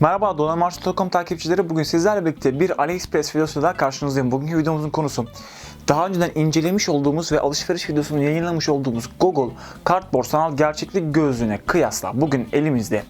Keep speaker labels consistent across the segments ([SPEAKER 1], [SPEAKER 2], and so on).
[SPEAKER 1] Merhaba Donanmarşı.com takipçileri. Bugün sizlerle birlikte bir AliExpress videosuyla karşınızdayım. Bugünkü videomuzun konusu daha önceden incelemiş olduğumuz ve alışveriş videosunu yayınlamış olduğumuz Google Cardboard sanal gerçeklik gözlüğüne kıyasla bugün elimizde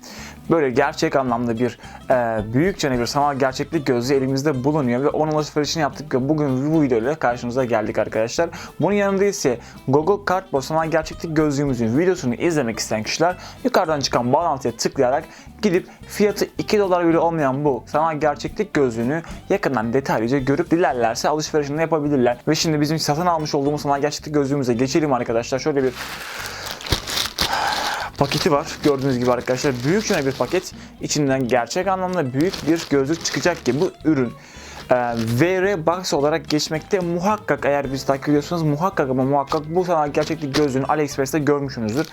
[SPEAKER 1] böyle gerçek anlamda bir e, büyükçe bir sanal gerçeklik gözlüğü elimizde bulunuyor ve onun alışverişini yaptık ve bugün bu videoyla karşınıza geldik arkadaşlar. Bunun yanında ise Google Cardboard sanal gerçeklik gözlüğümüzün videosunu izlemek isteyen kişiler yukarıdan çıkan bağlantıya tıklayarak gidip fiyatı 2 dolar bile olmayan bu sanal gerçeklik gözlüğünü yakından detaylıca görüp dilerlerse alışverişini yapabilirler. Ve şimdi bizim satın almış olduğumuz sanal gerçeklik gözlüğümüze geçelim arkadaşlar. Şöyle bir paketi var. Gördüğünüz gibi arkadaşlar büyükçe bir paket. İçinden gerçek anlamda büyük bir gözlük çıkacak ki bu ürün VR Box olarak geçmekte muhakkak eğer bizi takip ediyorsanız muhakkak ama muhakkak bu sanal gerçeklik gözlüğünü AliExpress'te görmüşsünüzdür.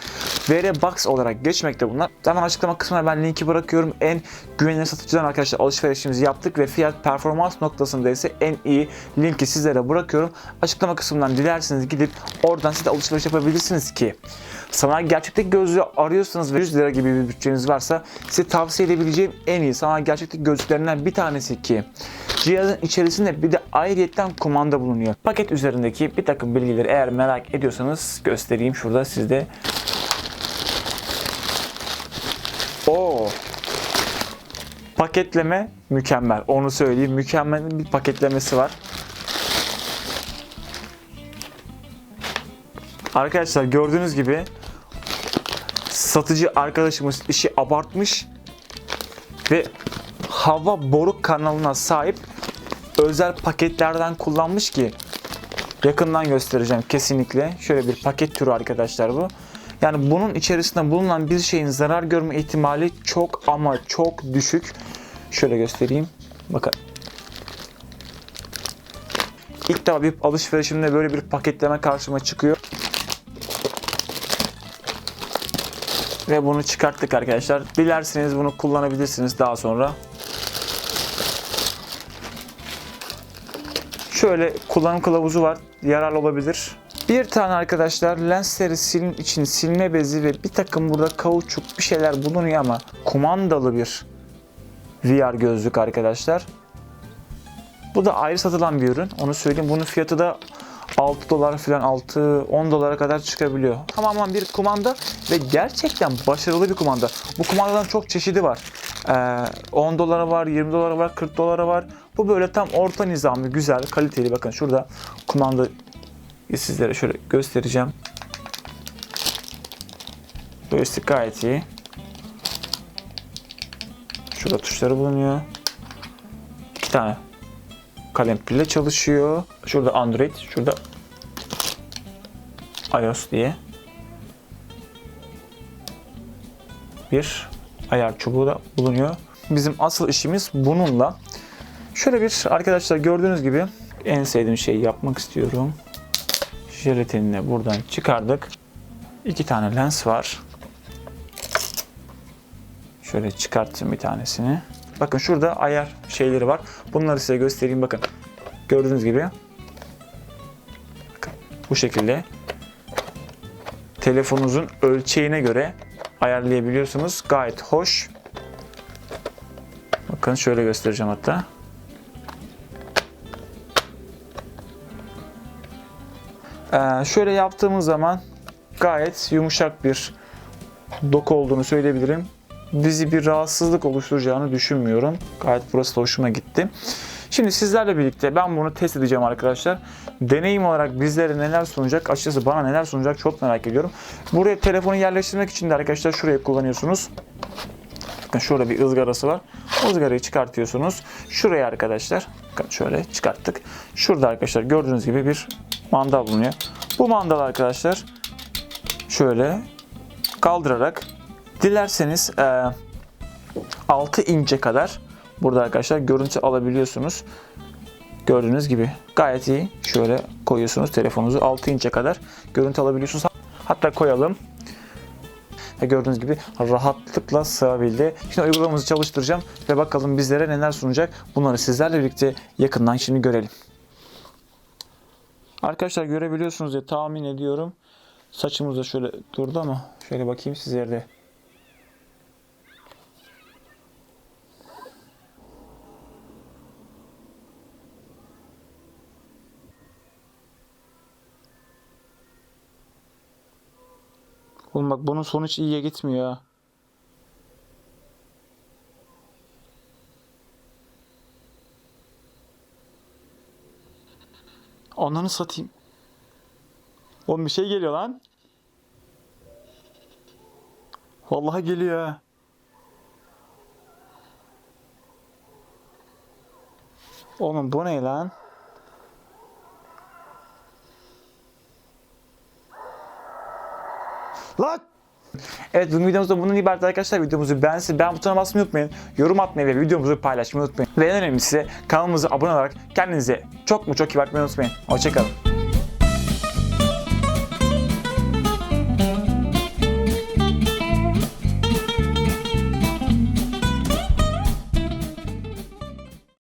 [SPEAKER 1] VR Box olarak geçmekte bunlar. Hemen açıklama kısmına ben linki bırakıyorum. En güvenilir satıcıdan arkadaşlar alışverişimizi yaptık ve fiyat performans noktasında ise en iyi linki sizlere bırakıyorum. Açıklama kısmından dilerseniz gidip oradan siz de alışveriş yapabilirsiniz ki sanal gerçeklik gözlüğü arıyorsanız ve 100 lira gibi bir bütçeniz varsa size tavsiye edebileceğim en iyi sanal gerçeklik gözlüklerinden bir tanesi ki cihazın içerisinde bir de ayrıyetten kumanda bulunuyor. Paket üzerindeki bir takım bilgileri eğer merak ediyorsanız göstereyim şurada sizde. Oo. Paketleme mükemmel. Onu söyleyeyim. Mükemmel bir paketlemesi var. Arkadaşlar gördüğünüz gibi satıcı arkadaşımız işi abartmış ve hava boru kanalına sahip özel paketlerden kullanmış ki yakından göstereceğim kesinlikle. Şöyle bir paket türü arkadaşlar bu. Yani bunun içerisinde bulunan bir şeyin zarar görme ihtimali çok ama çok düşük. Şöyle göstereyim. Bakın. İlk defa bir alışverişimde böyle bir paketleme karşıma çıkıyor. Ve bunu çıkarttık arkadaşlar. Dilerseniz bunu kullanabilirsiniz daha sonra. Şöyle kullanım kılavuzu var. Yararlı olabilir. Bir tane arkadaşlar lensleri silin için silme bezi ve bir takım burada kauçuk bir şeyler bulunuyor ama kumandalı bir VR gözlük arkadaşlar. Bu da ayrı satılan bir ürün. Onu söyleyeyim. Bunun fiyatı da 6 dolar falan 6 10 dolara kadar çıkabiliyor. Tamamen bir kumanda ve gerçekten başarılı bir kumanda. Bu kumandadan çok çeşidi var. Ee, 10 dolara var, 20 dolara var, 40 dolara var. Bu böyle tam orta nizamlı, güzel, kaliteli. Bakın şurada kumanda sizlere şöyle göstereceğim. Joystick gayet iyi. Şurada tuşları bulunuyor. İki tane kalem pille çalışıyor. Şurada Android, şurada iOS diye bir ayar çubuğu da bulunuyor. Bizim asıl işimiz bununla. Şöyle bir arkadaşlar gördüğünüz gibi en sevdiğim şeyi yapmak istiyorum. Jelatinini buradan çıkardık. İki tane lens var. Şöyle çıkarttım bir tanesini. Bakın şurada ayar şeyleri var. Bunları size göstereyim bakın. Gördüğünüz gibi bakın, bu şekilde telefonunuzun ölçeğine göre ayarlayabiliyorsunuz. Gayet hoş. Bakın şöyle göstereceğim hatta. Ee, şöyle yaptığımız zaman gayet yumuşak bir doku olduğunu söyleyebilirim. Bizi bir rahatsızlık oluşturacağını düşünmüyorum. Gayet burası da hoşuma gitti. Şimdi sizlerle birlikte ben bunu test edeceğim arkadaşlar. Deneyim olarak bizlere neler sunacak, açıkçası bana neler sunacak çok merak ediyorum. Buraya telefonu yerleştirmek için de arkadaşlar şuraya kullanıyorsunuz. Bakın şurada bir ızgarası var. O ızgarayı çıkartıyorsunuz. Şuraya arkadaşlar, şöyle çıkarttık. Şurada arkadaşlar gördüğünüz gibi bir mandal bulunuyor. Bu mandal arkadaşlar şöyle kaldırarak dilerseniz e, 6 inçe kadar burada arkadaşlar görüntü alabiliyorsunuz. Gördüğünüz gibi gayet iyi. Şöyle koyuyorsunuz telefonunuzu 6 inçe kadar görüntü alabiliyorsunuz. Hatta koyalım. ve gördüğünüz gibi rahatlıkla sığabildi. Şimdi uygulamamızı çalıştıracağım ve bakalım bizlere neler sunacak. Bunları sizlerle birlikte yakından şimdi görelim. Arkadaşlar görebiliyorsunuz diye tahmin ediyorum. Saçımız da şöyle durdu ama şöyle bakayım sizlere de. Oğlum bak bunun sonu hiç iyiye gitmiyor ha. Ananı satayım. Oğlum bir şey geliyor lan. Vallahi geliyor ha. Oğlum bu ne lan? Lan! Evet bugün videomuzda bunun ibaret arkadaşlar. Videomuzu beğensin, beğen butonuna basmayı unutmayın. Yorum atmayı ve videomuzu paylaşmayı unutmayın. Ve en önemlisi kanalımıza abone olarak kendinize çok mu çok iyi bakmayı unutmayın. Hoşçakalın.